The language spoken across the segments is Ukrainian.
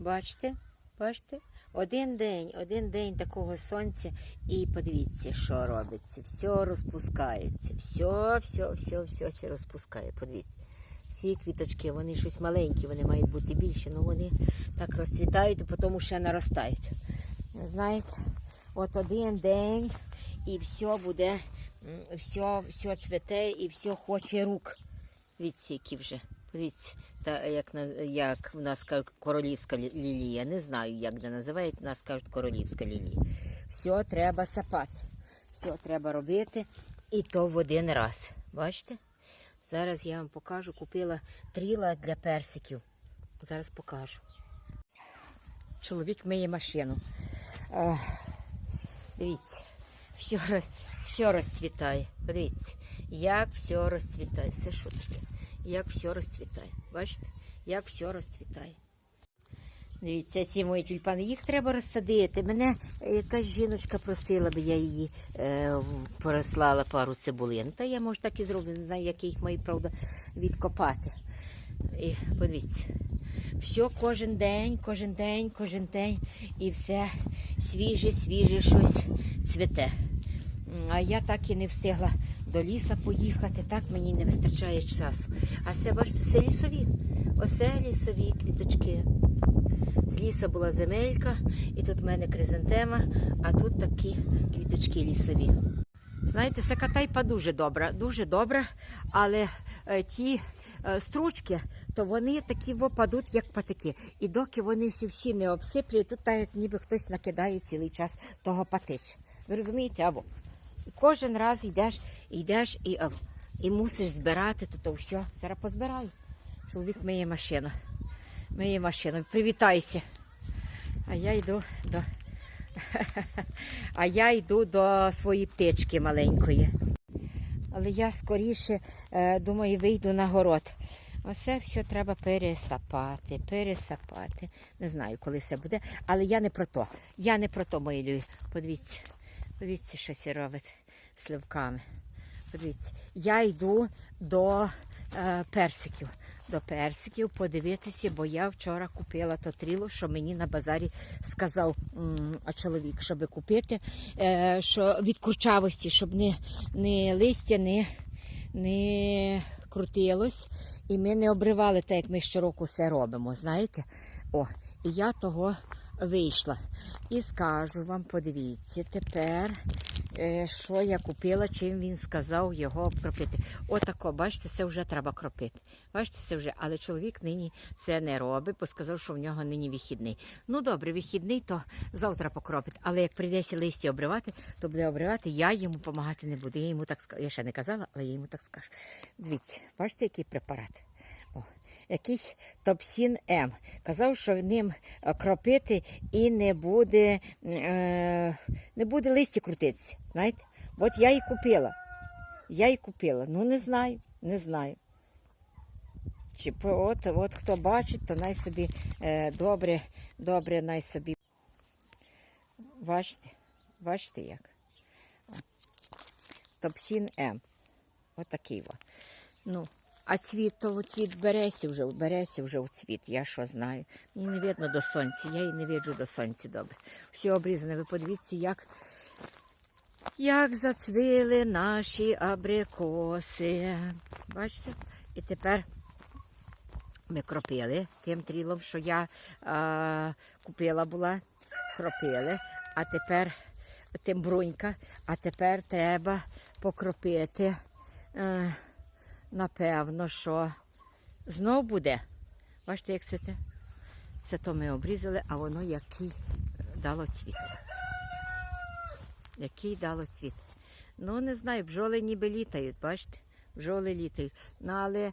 Бачите? Бачите? Один день, один день такого сонця, і подивіться, що робиться. Все розпускається. Все, все, все, все, все розпускає. Подивіться. Всі квіточки, вони щось маленькі, вони мають бути більші, але вони так розцвітають, а потім ще наростають. Знаєте, от один день і все буде, все, все цвете і все хоче рук. Дивіться, які вже. Дивіться, та, як, як в нас кажуть королівська лі- лілія. Не знаю, як де називають, нас кажуть королівська лілія. Все треба сапати. Все треба робити. І то в один раз. Бачите? Зараз я вам покажу. Купила тріла для персиків. Зараз покажу. Чоловік миє машину. Е, дивіться, все, все розцвітає. Подивіться, як все розцвітає. Це що таке? Як все розцвітає. Бачите? Як все розцвітає. Дивіться, ці мої тюльпани, їх треба розсадити. Мене е, якась жіночка просила, би я її е, переслала пару цибулин. Та я може так і зроблю, не знаю, як їх маю, правда, відкопати. І подивіться. Все кожен день, кожен день, кожен день. І все свіже, свіже щось цвете. М, А я так і не встигла до ліса поїхати, так мені не вистачає часу. А це, бачите, це лісові. Оце лісові квіточки. З ліса була земелька, і тут в мене кризантема, а тут такі квіточки лісові. Знаєте, сакатайпа дуже добра, дуже добра, але е, ті е, стручки, то вони такі випадуть, як патики. І доки вони всі, всі не обсиплюють, тут так ніби хтось накидає цілий час того патич. Ви розумієте, або кожен раз йдеш, йдеш і, і мусиш збирати, то, все. Зараз позбираю. Чоловік миє машину. Миє машину. Привітайся. А я йду до. А я йду до своєї птички маленької. Але я скоріше е, думаю, вийду на город. Оце все треба пересапати, пересапати. Не знаю, коли це буде, але я не про то. Я не про то, мої любі. Подивіться, подивіться, що це робить сливками. Подивіться, я йду до е, персиків. До персиків подивитися, бо я вчора купила то тріло, що мені на базарі сказав м, чоловік, щоб купити, е, що від курчавості, щоб не, не листя не, не крутилось, і ми не обривали так, як ми щороку все робимо. Знаєте? О, і я того вийшла. І скажу вам, подивіться, тепер, що я купила, чим він сказав його обкропити. Отако, бачите, це вже треба кропити. Бачите, це вже, але чоловік нині це не робить, бо сказав, що в нього нині вихідний. Ну добре, вихідний, то завтра покропить. Але як прийдеться листя обривати, то буде обривати, я йому допомагати не буду. Я йому так. Я ще не казала, але я йому так скажу. Дивіться, бачите, який препарат? Якийсь Топсін М. Казав, що ним е, кропити і не буде, е, не буде листя крутитися. Знаєте? От я і купила. Я і купила. Ну не знаю, не знаю. Чи от, от хто бачить, то най собі е, добре, добре, най собі. Бачите? Бачите як? Топсін М. Отакий во. Ну, а цвіт, то цвіт бересі вже, бересі вже у цвіт, я що знаю. Мені не видно до сонця, я і не виджу до сонця добре. Все обрізане, ви подивіться, як, як зацвіли наші абрикоси. Бачите? І тепер ми кропили тим трілом, що я а, купила була, кропили, а тепер тим брунька, а тепер треба покропити. Е, напевно, що знов буде. Бачите, як це те? Це то ми обрізали, а воно який дало цвіт. Який дало цвіт. Ну, не знаю, бджоли ніби літають, бачите? Бджоли літають. Ну, але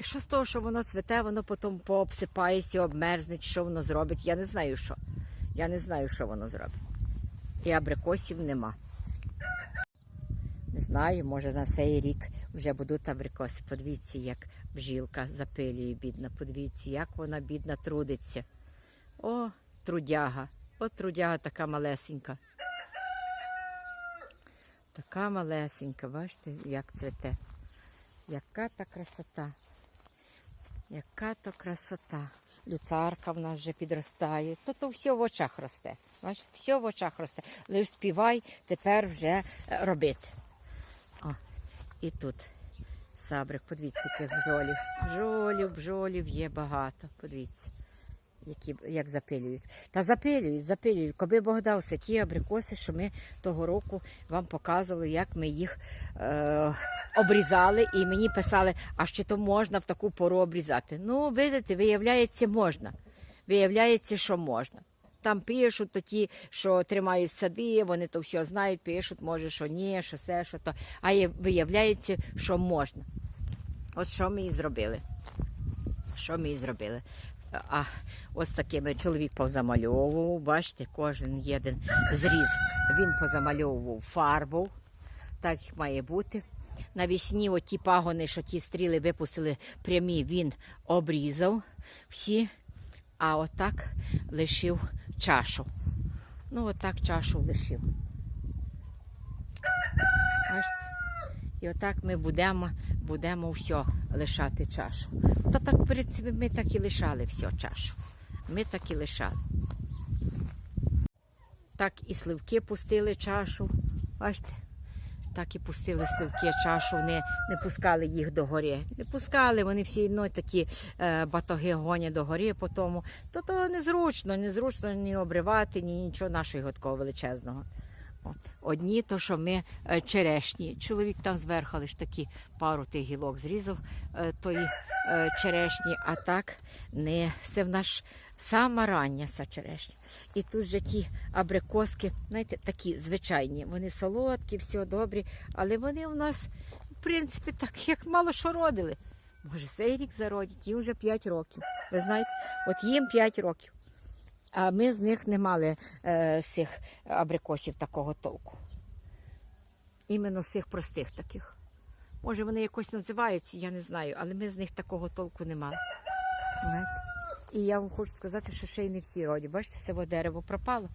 що з того, що воно цвете, воно потім пообсипається, обмерзне, що воно зробить. Я не знаю, що. Я не знаю, що воно зробить. І абрикосів нема. Знаю, може на цей рік вже будуть абрикоси. Подивіться, як бжілка запилює, бідна. Подивіться, як вона бідна трудиться. О, трудяга. О, трудяга така малесенька. Така малесенька, бачите, як цвете. Яка та красота. Яка то красота. люцарка в нас вже підростає. То то все в очах росте. Бачите, все в очах росте. Лиш співай тепер вже е, робити. І тут сабрик, подивіться, яких бджолів. Бджолів, бджолів є багато. Подивіться, які, як запилюють. Та запилюють, запилюють. Коби Бог дав все ті абрикоси, що ми того року вам показували, як ми їх е, обрізали, і мені писали, а чи то можна в таку пору обрізати. Ну, видите, виявляється, можна. Виявляється, що можна. Там пишуть то ті, що тримають сади, вони то все знають, пишуть, може, що ні, що все, що то. А виявляється, що можна. От що ми і зробили. Що ми і зробили? А ось такими чоловік позамальовував, бачите, кожен один зріз. Він позамальовував фарбу, так має бути. Навісні оті пагони, що ті стріли випустили прямі, він обрізав всі, а отак лишив чашу. Ну, отак чашу лишив. І отак ми будемо, будемо все лишати чашу. Та так в принципі, ми так і лишали все чашу. Ми так і лишали. Так і сливки пустили чашу. Бачите? Так і пустили сливки чашу, не, не пускали їх до гори. Не пускали, вони всі одно такі е, батоги гонять до гори, по тому. То то незручно, незручно ні обривати, ні нічого нашого такого величезного. Одні, то що ми е, черешні. Чоловік там зверху лиш такі пару тих гілок зрізав е, тої е, черешні, а так не це в наш сама рання са черешня. І тут же ті абрикоски, знаєте, такі звичайні. Вони солодкі, все добрі, але вони у нас, в принципі, так як мало що родили. Може, цей рік зародять, їм вже 5 років. Ви знаєте, от їм 5 років. А ми з них не мали е, цих абрикосів такого толку. Іменно з цих простих таких. Може, вони якось називаються, я не знаю, але ми з них такого толку не мали. І я вам хочу сказати, що ще й не всі роді. Бачите, це дерево пропало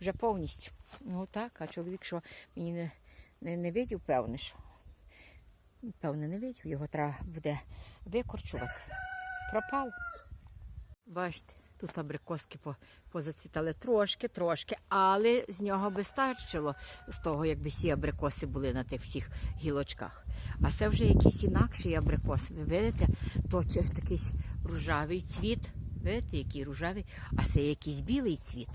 вже повністю. Ну так, а чоловік, що мені не, не, не видів, певне, що. Певне, не видів, його треба буде викорчувати. Пропав. Бачите, тут абрикоски по- позацвітали трошки, трошки, але з нього би старчило з того, якби всі абрикоси були на тих всіх гілочках. А це вже якийсь інакший абрикос. Ви видите, то такий ружавий цвіт. Видите, який ружавий, а це якийсь білий цвіт.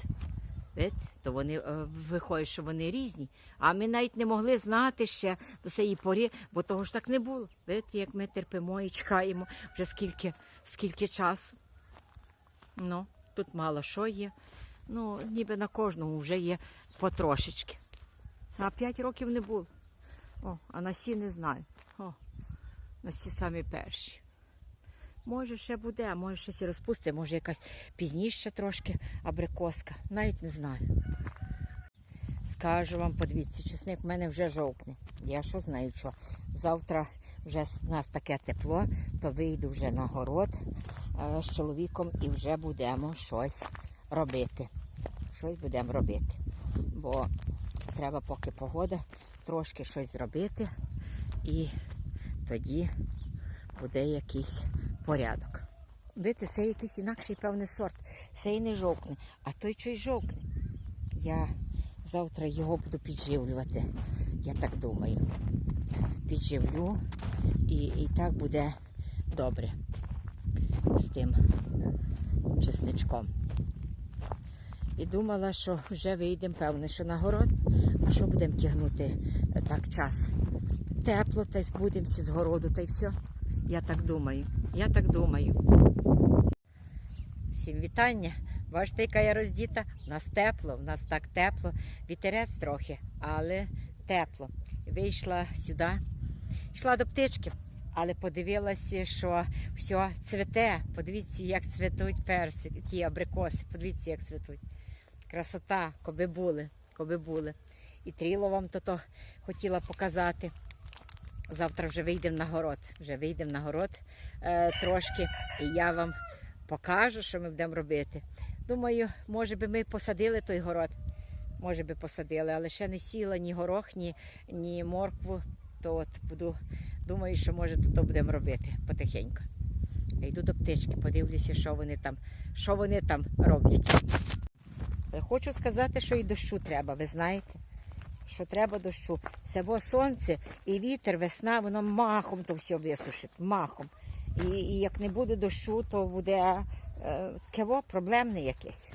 Видите? То вони е, виходить, що вони різні. А ми навіть не могли знати ще до цієї пори, бо того ж так не було. Видите, як ми терпимо і чекаємо вже скільки, скільки часу. Ну, тут мало що є. Ну, ніби на кожному вже є потрошечки. А 5 років не було. О, а на сі не знаю. О, на сі самі перші. Може, ще буде, може щось і розпусти, може якась пізніше трошки абрикоска. Навіть не знаю. Скажу вам, подивіться, чесник в мене вже жовкне. Я що знаю, що завтра вже у нас таке тепло, то вийду вже на город з чоловіком і вже будемо щось робити. Щось будемо робити. Бо треба, поки погода, трошки щось зробити, і тоді буде якийсь порядок. Бити, це якийсь інакший певний сорт. Цей не жовкне, а той щось жовкне. Я завтра його буду підживлювати, я так думаю. Підживлю і, і так буде добре з тим чесничком. І думала, що вже вийдемо, певне, що на город. А що будемо тягнути е, так час? Тепло, та й збудемося з городу, та й все. Я так думаю. Я так думаю. Всім вітання. Бачите, яка я роздіта. У нас тепло, у нас так тепло. Вітерець трохи, але тепло. Вийшла сюди, йшла до птички, але подивилася, що все цвете. Подивіться, як цвітуть персики, ті абрикоси. Подивіться, як цвітуть. Красота, коби були, коби були. І тріло вам то, -то хотіла показати. Завтра вже вийдемо на город. Вже вийдемо на город е, трошки, і я вам покажу, що ми будемо робити. Думаю, може би ми посадили той город. Може би посадили, але ще не сіла ні горох, ні, ні моркву. То от буду, думаю, що може тут будемо робити потихеньку. Я йду до птички, подивлюся, що вони там, що вони там роблять. Хочу сказати, що і дощу треба, ви знаєте. Що треба дощу. Це бо сонце і вітер, весна, воно махом то все висушить, махом. І, і як не буде дощу, то буде е, кево проблемне якесь.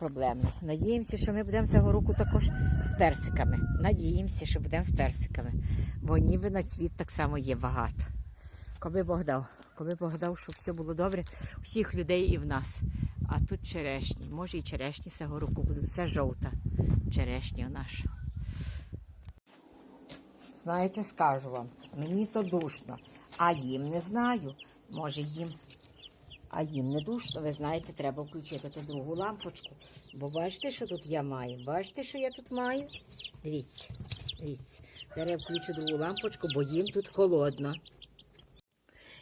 Проблемне. Надіємося, що ми будемо цього року також з персиками. Надіємося, що будемо з персиками. Бо ніби на цвіт так само є багато. Коби Бог дав, коби Бог дав, щоб все було добре всіх людей і в нас. А тут черешні. Може і черешні цього року будуть. Це жовта черешня наша. Знаєте, скажу вам, мені то душно, а їм не знаю. Може їм. А їм не душно, ви знаєте, треба включити ту другу лампочку. Бо бачите, що тут я маю? Бачите, що я тут маю? Дивіться, дивіться. Зараз я включу другу лампочку, бо їм тут холодно.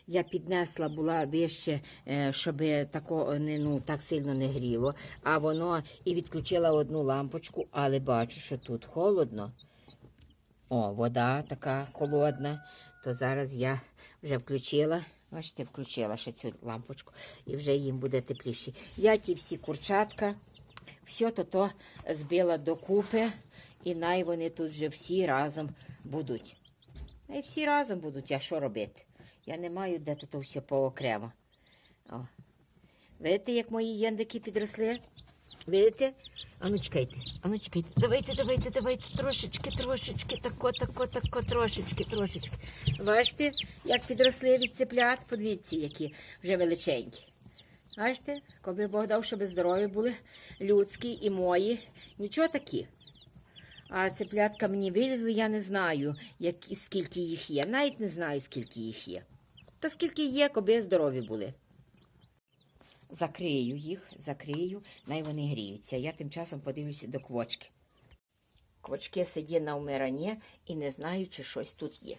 Я піднесла була вище, е, щоб тако ну так сильно не гріло. А воно і відключила одну лампочку, але бачу, що тут холодно. О, вода така холодна. То зараз я вже включила. Бачите, включила ще цю лампочку, і вже їм буде тепліше. Я ті всі курчатка, все то то збила докупи, і най вони тут вже всі разом будуть. І всі разом будуть, а що робити? Я не маю де тут все поокремо. О. Видите, як мої єндики підросли? Видите? Ану чекайте, ану чекайте. Давайте, давайте, давайте, трошечки, трошечки, тако, тако, тако, трошечки, трошечки. Бачите, як підросли від цеплят, подивіться, які вже величенькі. Бачите, коли Бог дав, щоб здорові були, людські і мої. Нічого такі. А цеплятка мені вилізли, я не знаю, які, скільки їх є. Навіть не знаю, скільки їх є. Та скільки є, коби здорові були. Закрию їх, закрию, най вони гріються. Я тим часом подивлюся до квочки. Квочки сидять на вмиранні і не знаю, чи щось тут є.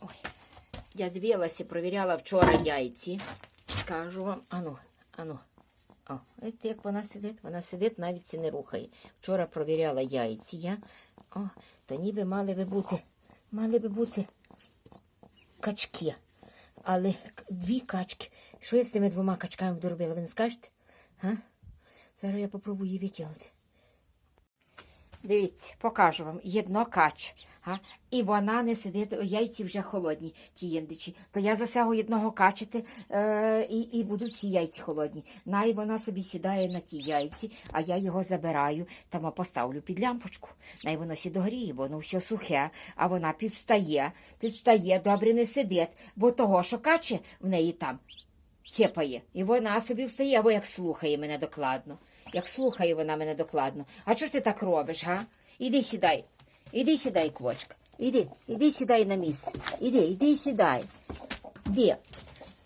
Ой, я дивилася, провіряла вчора яйці. Скажу вам, ану, ану. О, бачите, як вона сидить? Вона сидить, навіть це не рухає. Вчора провіряла яйці я. О, то ніби мали би бути, мали би бути качки. Але дві качки. Що я з цими двома качками буду робила? Ви не скажете? Га? Зараз я попробую її витягнути. Дивіться, покажу вам. Єдно кач. А? І вона не сидить, яйці вже холодні, ті єндичі. То я засягу одного качати е, і, і будуть всі яйці холодні. Най вона собі сідає на ті яйці, а я його забираю, там поставлю під лямпочку. Най воно сі догріє, воно все сухе, а вона підстає, підстає, добре не сидить, бо того, що каче в неї там цепає. І вона собі встає, або як слухає мене докладно. Як слухає вона мене докладно. А чого ж ти так робиш, га? Іди сідай. Іди сідай, квочка. Іди, іди сідай на місце. Іди, іди сідай. Де?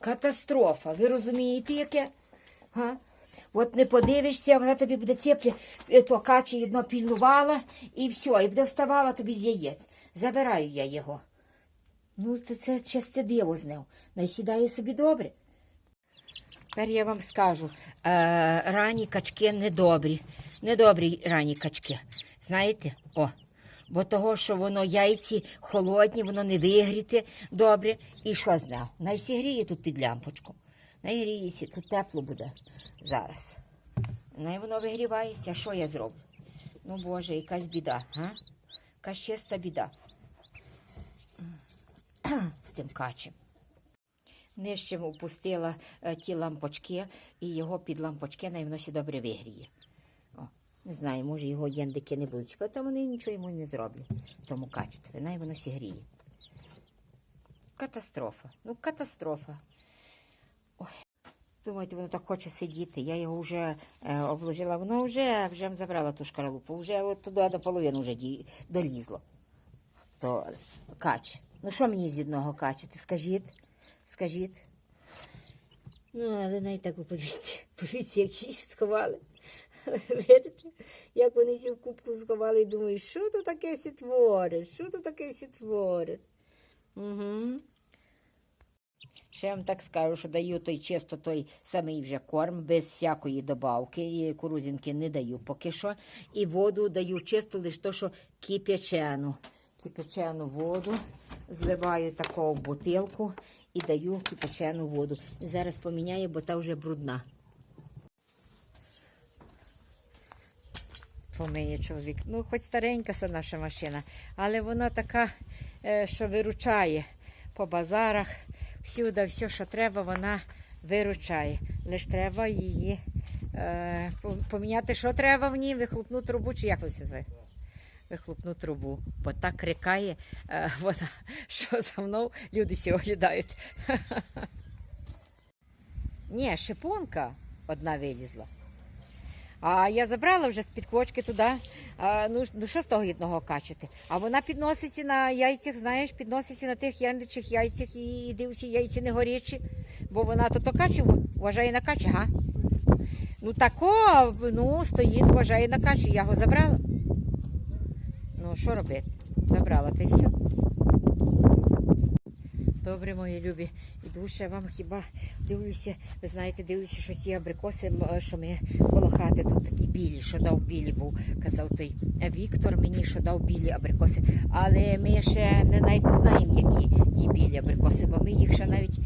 Катастрофа. Ви розумієте, яке? Га? От не подивишся, вона тобі буде цеплі, е, то каче одно пільнувала, і все, і буде вставала тобі з яєць. Забираю я його. Ну, це, це чисте диво з ним. Найсідає собі добре. Тепер я вам скажу, е, ранні качки недобрі. Недобрі ранні качки. Знаєте? О. Бо того, що воно яйці холодні, воно не вигріте добре. І що з ним? Найсігріє тут під лямпочку. Найгріється, тут тепло буде зараз. Най воно вигрівається, що я зроблю? Ну, Боже, якась біда, а? Якась чиста біда. З тим качем. Нижче опустила е, ті лампочки, і його під лампочки ще добре вигріє. О, не знаю, може його єндики не будуть чіпати, вони нічого йому не зроблять. Тому качестві, най воно ще гріє. Катастрофа. Ну, катастрофа. Думаєте, воно так хоче сидіти. Я його вже е, обложила, воно вже, вже забрала ту шкаралупу, вже от туди до половини вже ді- долізло. То кач. Ну що мені з одного качати? Скажіть? Скажіть. Ну, але навіть так ви подивіться. Подивіться, як чисть сховали. Видите, як вони цю кубку сховали і думають, що то таке всі творить, що то таке всі творить. Угу. Ще вам так скажу, що даю той чисто той самий вже корм, без всякої добавки. І курузинки не даю поки що. І воду даю чисто лише то, що кипячену. Кипячену воду зливаю таку в бутилку і даю кипячену воду. І зараз поміняю, бо та вже брудна. Помиє чоловік. Ну, хоч старенька це наша машина, але вона така, е, що виручає по базарах. Всюди, все, що треба, вона виручає. Лише треба її е, поміняти, що треба в ній, вихлопну трубу, чи як це називає? Вихлопну трубу, бо так рикає е, вона, що за мною люди сьогодні дають. Ні, шипонка одна вилізла. А я забрала вже з-під квочки туди. А, ну, ну що з того одного качати? А вона підноситься на яйцях, знаєш, підноситься на тих янdiчих яйцях і дивися, яйці не горячі. Бо вона то то каче, вважає на каче, га? Ну тако, ну, стоїть, вважає на каче. Я його забрала. Що робити? Забрала, й все. Добре, мої любі. Іду ще вам хіба дивлюся, ви знаєте, дивлюся, що ці абрикоси, що ми коло хати тут такі білі, що дав білі був, казав той Віктор мені, що дав білі абрикоси. Але ми ще не навіть не знаємо, які ті білі абрикоси, бо ми їх ще навіть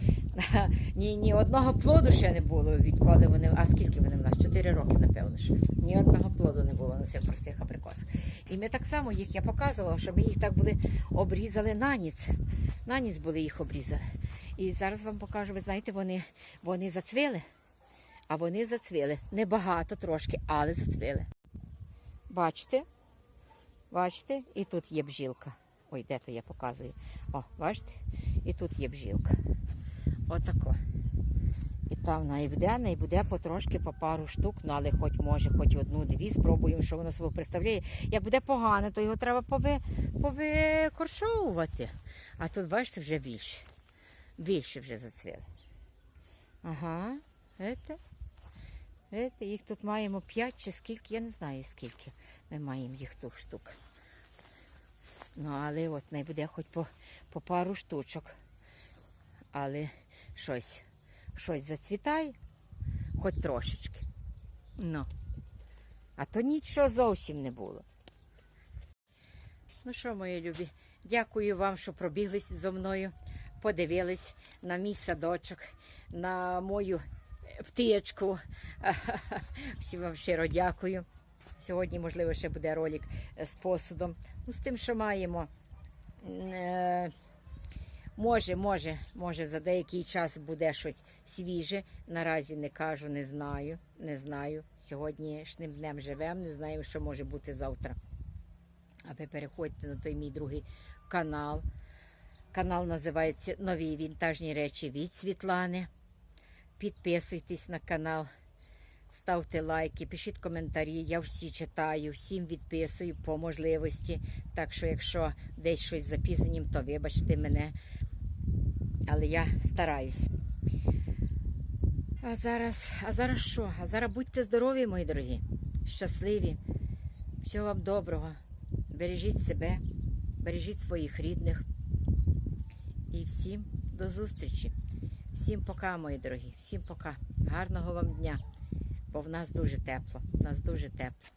ні, ні одного плоду ще не було, відколи вони. А скільки вони в нас? Чотири роки, напевно. Ж. Ні одного плоду не було на цих простих абрикосах. І ми так само їх я показувала, що ми їх так були обрізали на ніц. На ніц були їх обрізали. І зараз вам покажу, ви знаєте, вони, вони зацвіли. А вони зацвіли. Небагато трошки, але зацвіли. Бачите? Бачите? І тут є бжілка. Ой, де то я показую. О, бачите? І тут є бжілка. Отако. Там вона і буде, потрошки по пару штук, ну але хоч може, хоч одну-дві, спробуємо, що воно собою представляє. Як буде погано, то його треба пови, повикоршовувати. А тут, бачите, вже більше. Більше вже зацвіли. Ага, видите? Видите, їх тут маємо 5 чи скільки, я не знаю скільки ми маємо їх тут штук. Ну, але от не буде хоч по, по пару штучок. Але щось, щось зацвітає, хоч трошечки. Ну. А то нічого зовсім не було. Ну що, мої любі, дякую вам, що пробіглись зо мною, подивились на мій садочок, на мою е, птичку. Всім вам щиро дякую. Сьогодні, можливо, ще буде ролик е, з посудом. Ну, з тим, що маємо. Може, може, може, за деякий час буде щось свіже. Наразі не кажу, не знаю, не знаю. Сьогоднішнім днем живемо, не знаємо, що може бути завтра. А ви переходьте на той мій другий канал. Канал називається Нові вінтажні речі від Світлани. Підписуйтесь на канал, ставте лайки, пишіть коментарі. Я всі читаю, всім відписую по можливості. Так що, якщо десь щось запізненням, то вибачте мене. Але я стараюсь. А зараз, а зараз що? А зараз будьте здорові, мої дорогі, щасливі. Всього вам доброго. Бережіть себе, бережіть своїх рідних. І всім до зустрічі. Всім пока, мої дорогі. Всім пока. Гарного вам дня. Бо в нас дуже тепло. В нас дуже тепло.